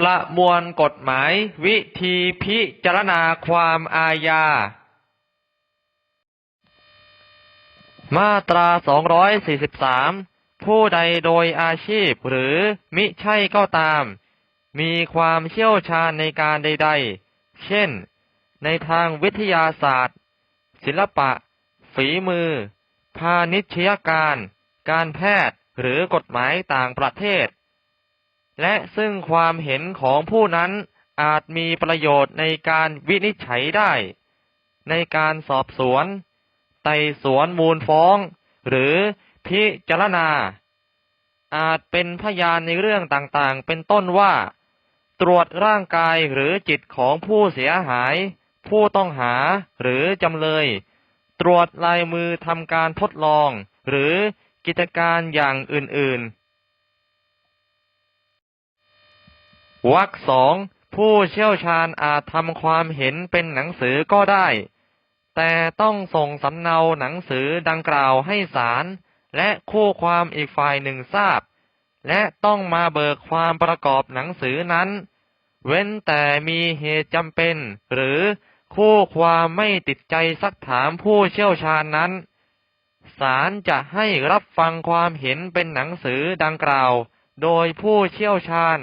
ประมวลกฎหมาย วิธีพิจารณาความอาญา มาตรา 243 ผู้ใดโดยอาชีพหรือมิใช่ก็ตาม มีความเชี่ยวชาญในการใด ๆ เช่น ในทางวิทยาศาสตร์ ศิลปะ ฝีมือ พาณิชยการ การแพทย์ หรือกฎหมายต่างประเทศ และซึ่งความเห็นของผู้นั้นอาจมีประโยชน์ในการวินิจฉัยได้ ในการสอบสวน ไต่สวนมูลฟ้อง หรือพิจารณา อาจเป็นพยานในเรื่องต่างๆ เป็นต้นว่า ตรวจร่างกายหรือจิตของผู้เสียหาย ผู้ต้องหาหรือจำเลย ตรวจลายมือทำการทดลอง หรือกิจการอย่างอื่นๆ วรรคสองผู้เชี่ยวชาญอาจทำความเห็นเป็นหนังสือก็ได้ แต่ต้องส่งสำเนาหนังสือดังกล่าวให้ศาลและคู่ความอีกฝ่ายหนึ่งทราบ และต้องมาเบิกความประกอบหนังสือนั้น เว้นแต่มีเหตุจำเป็น หรือคู่ความไม่ติดใจซักถามผู้เชี่ยวชาญนั้นศาลจะให้รับฟังความเห็นเป็นหนังสือดังกล่าว โดยผู้เชี่ยวชาญ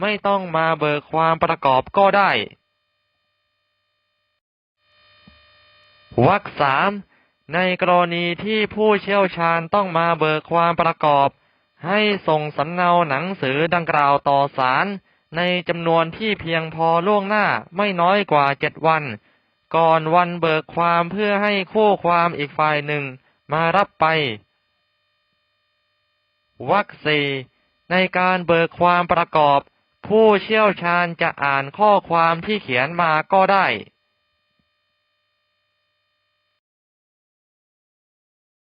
ไม่ต้องมาเบิกความประกอบก็ได้วรรคสามในกรณีที่ผู้เชี่ยวชาญต้องมาเบิกความประกอบ ให้ส่งสำเนาหนังสือดังกล่าวต่อศาลในจำนวนที่เพียงพอล่วงหน้าไม่น้อยกว่าเจ็ดวัน ก่อนวันเบิกความเพื่อให้คู่ความอีกฝ่ายหนึ่งมารับไปวรรคสี่ในการเบิกความประกอบ ผู้เชี่ยวชาญจะอ่านข้อความที่เขียนมาก็ได้